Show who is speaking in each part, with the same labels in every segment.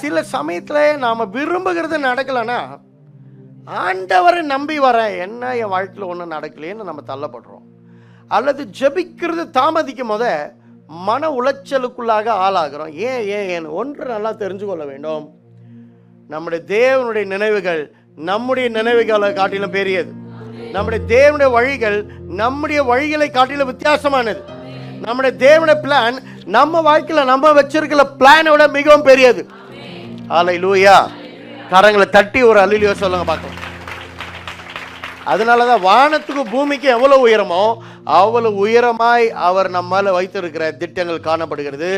Speaker 1: சில சமயத்தில் நாம் விரும்புகிறது நடக்கலைன்னா ஆண்டவரை நம்பி வரேன் என்ன என் வாழ்க்கையில் ஒன்றும் நடக்கலையேன்னு நம்ம தள்ளப்படுறோம். அல்லது ஜபிக்கிறது தாமதிக்கும் போத மன உளைச்சலுக்குள்ளாக ஆளாகிறோம். ஏன் ஏன் ஏன்? ஒன்று நல்லா தெரிஞ்சு கொள்ள வேண்டும். நம்முடைய தேவனுடைய நினைவுகள் நம்முடைய நினைவுகளை காட்டிலும் பெரியது. நம்முடைய தேவனுடைய வழிகள் நம்முடைய வழிகளை காட்டிலும் வித்தியாசமானது. நம்முடைய தேவனுடைய பிளான் நம்ம வாழ்க்கையில் நம்ம வச்சிருக்கிற பிளானை விட மிகவும் பெரியது. ஆலை லூயா கரங்களை தட்டி ஒரு அலிலியோ சொல்லுங்க பார்க்கலாம். அதனால தான் வானத்துக்கு பூமிக்கு எவ்வளோ உயரமோ அவ்வளோ உயரமாய் அவர் நம்மால் வைத்திருக்கிற திட்டங்கள் காணப்படுகிறது.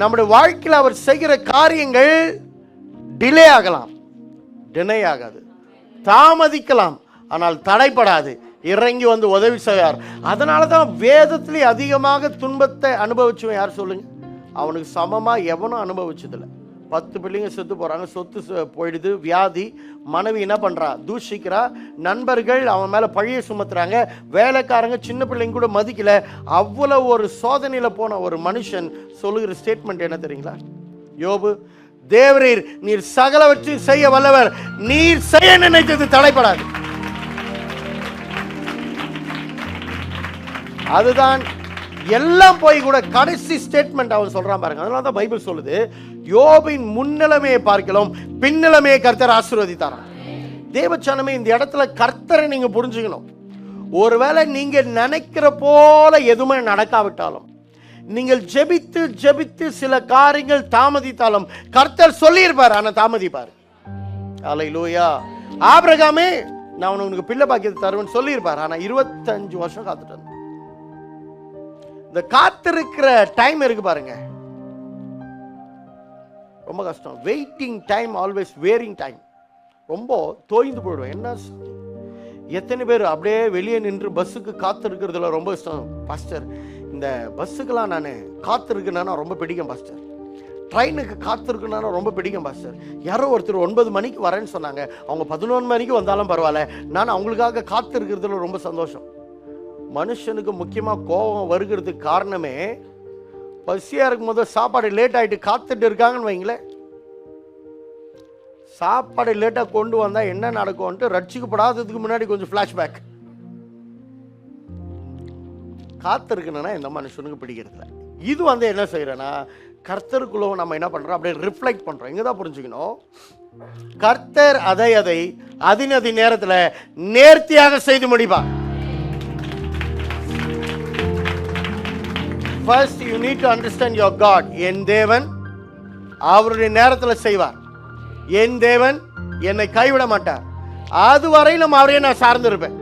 Speaker 1: நம்முடைய வாழ்க்கையில் அவர் செய்கிற காரியங்கள் டிலே ஆகலாம். டினை ஆகாது. தாமதிக்கலாம். ஆனால் தடைப்படாது. இறங்கி வந்து உதவி செய்வார். அதனால தான் வேதத்திலே அதிகமாக துன்பத்தை அனுபவிச்சவன் யார் சொல்லுங்க? அவனுக்கு சமமாக எவனும் அனுபவிச்சதில்லை. பத்து பிள்ளைங்க செத்து போகிறாங்க சொத்து போயிடுது. வியாதி. மனைவி என்ன பண்ணுறா தூஷிக்கிறா. நண்பர்கள் அவன் மேலே பழியை சுமத்துறாங்க. வேலைக்காரங்க சின்ன பிள்ளைங்க கூட மதிக்கல. அவ்வளோ ஒரு சோதனையில் போன ஒரு மனுஷன் சொல்லுகிற ஸ்டேட்மெண்ட் என்ன தெரியுங்களா? யோபு தேவரீர் நீர் சகலவற்றையும் செய்ய வல்லவர். நீர் செய்ய நினைத்தது தடைப்படாது அதுதான் எல்லாம் போய் கூட கடைசி ஸ்டேட்மெண்ட் அவன் சொல்றான் பாருங்க. அதனால தான் பைபிள் சொல்லுது. யோபின் முன்னிலமையை பார்க்கலாம் பின்னிலமே கர்த்தர் ஆசீர்வதித்தாராம். தேவச்சனமே இந்த இடத்துல கர்த்தரை நீங்க புரிஞ்சுக்கணும். ஒருவேளை நீங்க நினைக்கிற போல எதுவுமே நடக்காவிட்டாலும் நீங்கள் ஜெபித்து ஜெபித்து சில காரியங்கள் தாமதித்தாலும் கர்த்தர் சொல்லியிருப்பார் ஆனால் தாமதிப்பார். அலை லூயா ஆபிரகாமே நான் உனக்கு பிள்ளை பாக்கியத்தை தருவேன்னு சொல்லியிருப்பார் ஆனால் இருபத்தஞ்சு வருஷம் காத்துட்டு இந்த காத்திருக்கிற டைம் இருக்கு பாருங்க. ரொம்ப கஷ்டம். Waiting time always varying time ரொம்ப தோய்ந்து போயிடும் என்ன எத்தனை பேர் அப்படியே வெளியே நின்று பஸ்ஸுக்கு காத்திருக்கிறதுல ரொம்ப இஷ்டம் பாஸ்டர் இந்த பஸ்ஸுக்கெல்லாம் நான் காத்திருக்கேன்னா ரொம்ப பிடிக்கும் பாஸ்டர் ட்ரெயினுக்கு காத்திருக்கணும்னா ரொம்ப பிடிக்கும் பாஸ்டர் யாரோ ஒருத்தர் ஒன்பது மணிக்கு வரேன்னு சொன்னாங்க. அவங்க பதினொன்று மணிக்கு வந்தாலும் பரவாயில்ல. நான் அவங்களுக்காக காத்திருக்கிறதுல ரொம்ப சந்தோஷம். மனுஷனுக்கு முக்கியமாக கோபம் வருகிறதுக்கு காரணமே பசியாக இருக்கும் போது சாப்பாடு லேட் ஆகிட்டு காத்துட்டு இருக்காங்கன்னு வைங்களேன். சாப்பாடு லேட்டாக கொண்டு வந்தால் என்ன நடக்கும்ன்ட்டு ரட்சிக்கப்படாததுக்கு முன்னாடி கொஞ்சம் ஃப்ளாஷ்பேக் காத்திருக்கணும்னா இந்த மனுஷனுக்கு பிடிக்கிறதுல இது வந்து என்ன செய்கிறேன்னா கர்த்தருக்குள்ள நம்ம என்ன பண்ணுறோம் அப்படியே ரிஃப்ளெக்ட் பண்ணுறோம் இங்கே தான் புரிஞ்சுக்கணும். கர்த்தர் அதை அதை அதினதி நேரத்தில் நேர்த்தியாக செய்து முடிப்பார். First you need to understand your God என் தேவன் அவருடைய நேரத்தில் செய்வார். என் தேவன் என்னை கைவிட மாட்டார். அதுவரையிலும் அவரையே நான் சார்ந்திருப்பேன்.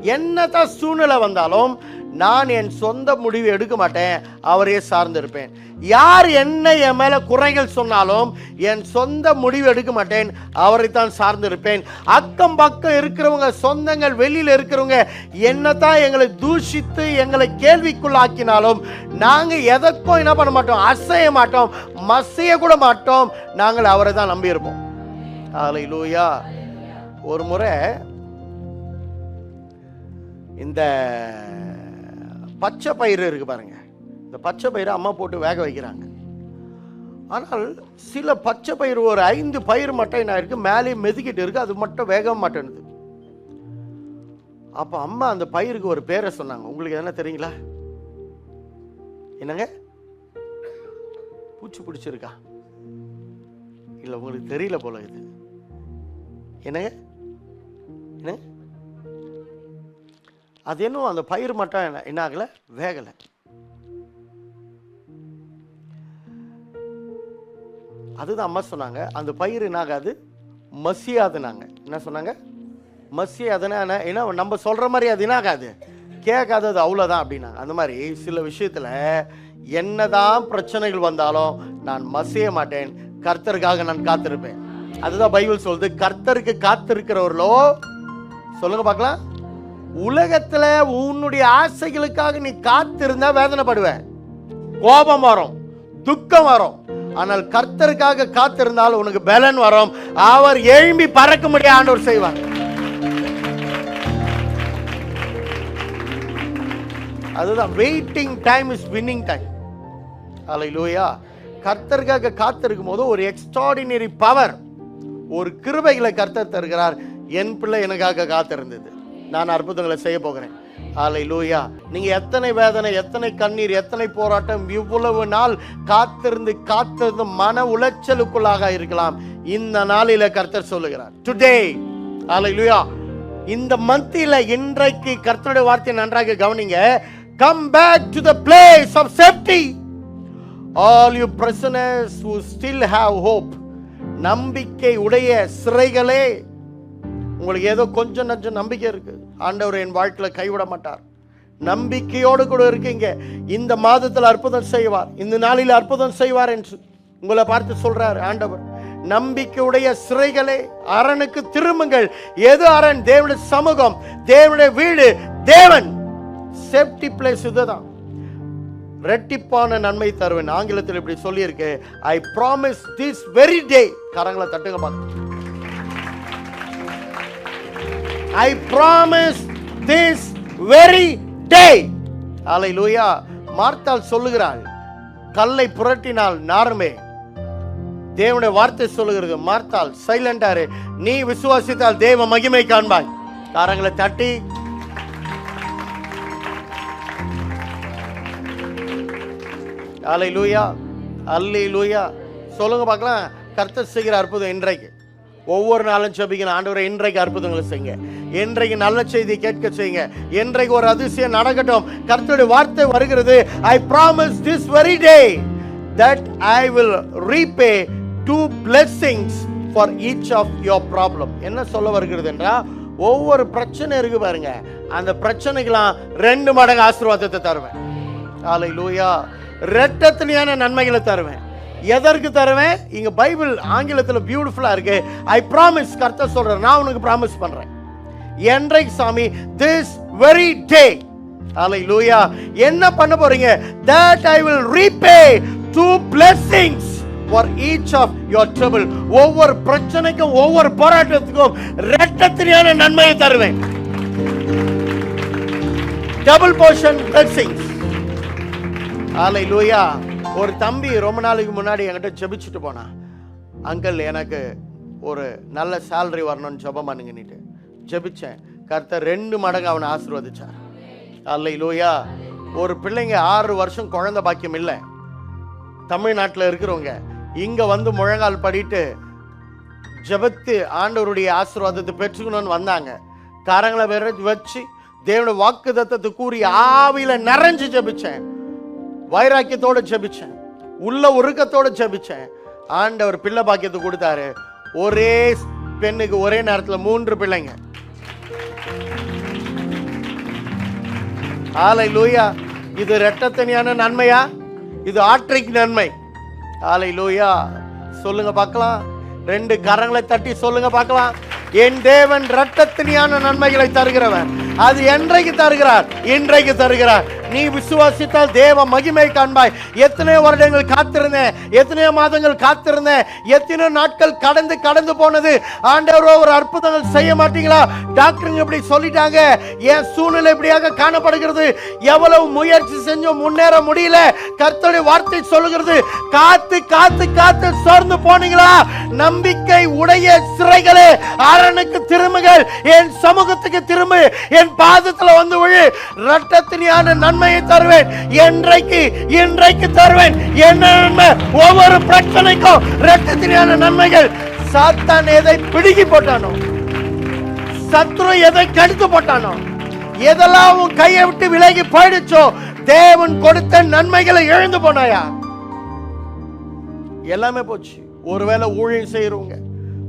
Speaker 1: என்னதான் சூழ்நிலை வந்தாலும் நான் என் சொந்த முடிவு எடுக்க மாட்டேன். அவரையே சார்ந்திருப்பேன். யார் என்ன என் மேல குறைகள் சொன்னாலும் என் சொந்த முடிவு எடுக்க மாட்டேன். அவரைத்தான் சார்ந்திருப்பேன். அக்கம் பக்கம் இருக்கிறவங்க சொந்தங்கள் வெளியில் இருக்கிறவங்க என்னத்தான் எங்களை தூஷித்து எங்களை கேள்விக்குள்ளாக்கினாலும் நாங்கள் எதற்கும் என்ன பண்ண மாட்டோம். அசைய மாட்டோம். மசைய கூட மாட்டோம். நாங்கள் அவரை தான் நம்பியிருப்போம். ஹalleluya ஒரு முறை இந்த பச்சை பயிறு இருக்கு பாருங்க. இந்த பச்சை பயிரை அம்மா போட்டு வேக வைக்கிறாங்க. ஆனால் சில பச்சை பயிர் ஒரு ஐந்து பயிர் மட்டும் என்ன இருக்கு மேலே மெதுக்கிட்டு இருக்கு அது மட்டும் வேக மாட்டேனுது அப்போ அம்மா அந்த பயிருக்கு ஒரு பேரை சொன்னாங்க. உங்களுக்கு எதனா தெரியுங்களா? என்னங்க? பூச்சி பிடிச்சிருக்கா? இல்லை உங்களுக்கு தெரியல போல இது. என்னங்க? என்ன? அது இன்னும் அந்த பயிர் மட்டும் என்ன என்ன ஆகலை? வேகலை. அதுதான் அம்மா சொன்னாங்க. அந்த பயிர் என்ன ஆகாது? மசியாதுனாங்க. என்ன சொன்னாங்க? மசியாதுன்னா என்ன? ஏன்னா நம்ம சொல்கிற மாதிரி அது என்ன ஆகாது? கேட்காதது அவ்வளோதான் அப்படின்னாங்க. அந்த மாதிரி சில விஷயத்தில் என்னதான் பிரச்சனைகள் வந்தாலும் நான் மசிய மாட்டேன். கர்த்தருக்காக நான் காத்திருப்பேன். அதுதான் பைபிள் சொல்லுது. கர்த்தருக்கு காத்திருக்கிறவர்களோ சொல்லுங்க பார்க்கலாம். உலகத்துல உன்னுடைய ஆசைகளுக்காக நீ காத்திருந்தா வேதனைப்படுவ. கோபம் வரும் துக்கம் வரும். ஆனால் கர்த்தருக்காக காத்திருந்தால் உனக்கு பலன் வரும். அவர் எழும்பி பறக்க முடிய ஆண்டவர் செய்வார். அதுதான் waiting time is winning time அல்லையா கர்த்தருக்காக காத்திருக்கும் போது ஒரு எக்ஸ்ட்ராடினரி பவர் ஒரு கிருபைகளை கர்த்தர் தருகிறார். என் பிள்ளை எனக்காக காத்திருந்தது. நான் அற்புதங்களை செய்ய போகிறேன். ஆலை லூயா நீங்கள் எத்தனை வேதனை எத்தனை கண்ணீர் எத்தனை போராட்டம் இவ்வளவு நாள் காத்திருந்து காத்திருந்து மன உளைச்சலுக்குள்ளாக இருக்கலாம். இந்த நாளில் கர்த்தர் சொல்லுகிறார். டுடே ஆலை லூயா இந்த மந்தியில் இன்றைக்கு கர்த்தருடைய வார்த்தையை நன்றாக கவனிங்க. Come back to the place of safety all you prisoners who still have hope நம்பிக்கை உடைய சிறைகளே உங்களுக்கு ஏதோ கொஞ்சம் நஞ்சம் நம்பிக்கை இருக்குது ஆண்டவர் என் வாழ்க்கையில் கைவிட மாட்டார். நம்பிக்கையோடு கூட இருக்கீங்க. இந்த மாதத்தில் அற்புதம் செய்வார். இந்த நாளில் அற்புதம் செய்வார் என்று உங்களை பார்த்து சொல்றார் ஆண்டவர். நம்பிக்கையுடைய சிறைகளே அரணுக்கு திரும்புங்கள். எது அரண் தேவனுடைய சமூகம் தேவனுடைய வீடு தேவன். சேஃப்டி பிளேஸ் இதுதான். ரெட்டிப்பான நன்மை தருவேன். ஆங்கிலத்தில் இப்படி சொல்லியிருக்கு I promise this very day கரங்களை தட்டுங்க பார்த்து. I promise this very day hallelujah மார்த்தாள் சொல்லுகிறாள் கல்லை புரட்டினால் நாருமே. தேவனுடைய வார்த்தை சொல்லுகிறது மார்த்தாள் சைலண்டாரு நீ விசுவாசித்தால் தேவ மகிமை காண்பாய். காரங்களை தட்டி. அலை லூயா அல்லி லூயா சொல்லுங்க பார்க்கலாம். கர்த்தர் செய்கிற அற்புதம் இன்றைக்கு. ஒவ்வொரு நாளும் செபிக்கணும் ஆண்டவரை இன்றைக்கு அற்புதங்களை செய்யுங்க. இன்றைக்கு நல்ல செய்தி கேட்க செய்யுங்க. இன்றைக்கு ஒரு அதிசயம் நடக்கட்டும். கர்த்தருடைய வார்த்தை வருகிறது. I promise this very day that I will repay two blessings for each of your problem என்ன சொல்ல வருகிறது என்றால் ஒவ்வொரு பிரச்சனை இருக்கு பாருங்க. அந்த பிரச்சனைக்கெல்லாம் ரெண்டு மடங்கு ஆசீர்வாதத்தை தருவேன். ஆலை லூயா ரெட்டத்தினியான நன்மைகளை தருவேன். எதற்கு தருவேன்? இங்க பைபிள் ஆங்கிலத்தில் பியூட்டிஃபுல்லா இருக்கு. ஐ ப்ராமிஸ் கர்த்தர் சொல்றேன் நான் உனக்கு ப்ராமிஸ் பண்றேன். என்றைக்கு சாமி? திஸ் வெரி டே அலை லூயா என்ன பண்ண போறீங்க? That I will repay two blessings for each of your trouble ஒவ்வொரு பிரச்சனைக்கும் ஒவ்வொரு போராட்டத்துக்கும் ரெட்டத்திரியான நன்மையை தருவேன். டபுள் போர்ஷன் பிளெஸிங்ஸ் அலை லூயா ஒரு தம்பி ரொம்ப நாளைக்கு முன்னாடி என்கிட்ட ஜெபிச்சுட்டு போனான் அங்கிள் எனக்கு ஒரு நல்ல சேலரி வரணும்னு ஜெபம் பண்ணுங்கன்னுட்டு ஜெபிச்சேன் கர்த்தர் ரெண்டு மடங்கு அவனை ஆசீர்வதிச்சார். அல்ல லூயா ஒரு பிள்ளைங்க ஆறு வருஷம் குழந்தை பாக்கியம் இல்லை. தமிழ்நாட்டில் இருக்கிறவங்க இங்கே வந்து முழங்கால் படிட்டு ஜபத்து ஆண்டவருடைய ஆசீர்வாதத்தை பெற்றுக்கணும்னு வந்தாங்க. கரங்களை வேற வச்சு தேவனுடைய வாக்கு தத்தத்தை கூறி ஆவியில் நிறைஞ்சு ஜபிச்சேன். வைராக்கியத்தோடு ஜெபிச்சேன். உள்ள உருக்கத்தோடு ஜெபிச்சேன். ஆண்டவர் பிள்ளை பாக்கியத்தை கொடுத்தாரு. ஒரே பெண்ணுக்கு ஒரே நேரத்தில் மூன்று பிள்ளைங்க. ஆலை லூயா இது ரெட்டத்தனியான நன்மையா? இது ஆற்றைக்கு நன்மை. ஆலை லூயா சொல்லுங்க பார்க்கலாம். ரெண்டு கரங்களை தட்டி சொல்லுங்க பார்க்கலாம். என் தேவன் இரட்டத்தினியான நன்மைகளை தருகிறவன் அது என்றைக்கு தருகிறார்? இன்றைக்கு தருகிறார். நீ விசுவாசித்தால் தேவ மகிமை காண்பாய். எத்தனையோ வருடங்கள் காத்திருந்தேன். எத்தனையோ மாதங்கள் காத்திருந்தேன். எத்தனையோ நாட்கள் கடந்து கடந்து போனது. ஆண்டவரோ ஒரு அற்புதங்கள் செய்ய மாட்டீங்களா? டாக்டருங்க இப்படி சொல்லிட்டாங்க. என் சூழ்நிலை இப்படியாக காணப்படுகிறது. எவ்வளவு முயற்சி செஞ்சும் முன்னேற முடியல. கர்த்தருடைய வார்த்தை சொல்லுகிறது. காத்து காத்து காத்து சோர்ந்து போனீங்களா? நம்பிக்கை உடைய சிறைகளே அரணுக்கு திரும்புகள் என் சமூகத்துக்கு திரும்பு. என் பாதத்தில் வந்து விழு. ரட்டத்தினியான நன்மையை தருவேன். என்றைக்கு இன்றைக்கு தருவேன். என்ன நன்மை ஒவ்வொரு பிரச்சனைக்கும் ரத்தத்திலான நன்மைகள். சாத்தான் எதை பிடுங்கி போட்டானோ சத்ரு எதை கடித்து போட்டானோ எதெல்லாம் உன் கையை விட்டு விலகி போயிடுச்சோ தேவன் கொடுத்த நன்மைகளை இழந்து போனாயா? எல்லாமே போச்சு. ஒருவேளை ஊழியம் செய்யறவங்க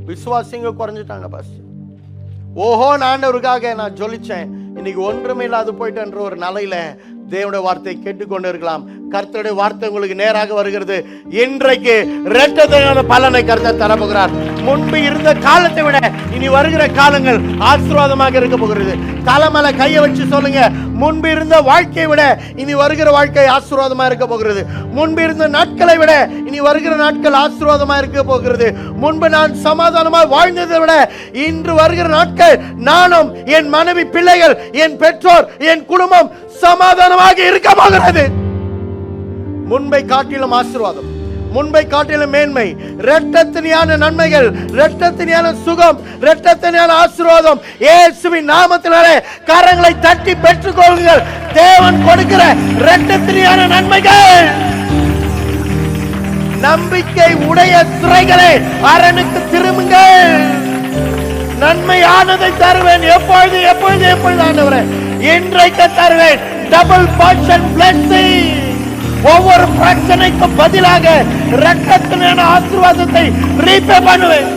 Speaker 1: விசுவாசிங்க குறைஞ்சிட்டாங்க பஸ் ஓஹோ ஆண்டவருக்காக நான் ஜொலிச்சேன். இன்னைக்கு ஒன்றுமே இல்லாது போயிட்டேன்ற ஒரு நிலையில தேவனுடைய வார்த்தை கேட்டுக்கொண்டு இருக்கலாம் கர்த்தருடைய வார்த்தை உங்களுக்கு நேராக வருகிறது. இன்றைக்கு இரட்டத்தையான பலனை கர்த்தர் தரப்போகிறார். முன்பு இருந்த காலத்தை விட இனி வருகிற காலங்கள் ஆசீர்வாதமாக இருக்க போகிறது. தலைமலை கையை வச்சு சொல்லுங்க. முன்பு இருந்த வாழ்க்கையை விட இனி வருகிற வாழ்க்கை ஆசீர்வாதமா இருக்க போகிறது. முன்பு இருந்த நாட்களை விட இனி வருகிற நாட்கள் ஆசீர்வாதமா இருக்க போகிறது. முன்பு நான் சமாதானமாக வாழ்ந்ததை விட இன்று வருகிற நாட்கள் நானும் என் மனைவி பிள்ளைகள் என் பெற்றோர் என் குடும்பம் சமாதானமாக இருக்க போகிறது. முன்பை காட்டிலும் ஆசீர்வாதம் முன்பை காட்டிலும் மேன்மை இரட்டத்தினியான நன்மைகள் இரட்டத்தினியான சுகம் இரட்டத்தினியான ஆசீர்வாதம். இயேசுவின் நாமத்தினாலே கரங்களை தட்டி பெற்றுக்கொள்ளுங்கள் தேவன் கொடுக்கிற இரட்டத்தினியான நன்மைகள். நம்பிக்கை உடைய சிறைகளே அரணுக்கு திரும்புங்கள். நன்மையானதை தருவேன். எப்பொழுது எப்பொழுது எப்பொழுது ஆண்டவரே? இன்றைக்கு தருவேன். Double portion blessing. ஒவ்வொரு பிரச்சனைக்கும் பதிலாக ரத்தத்தினான ஆசீர்வாதத்தை ரீபே பண்ணுவேன்.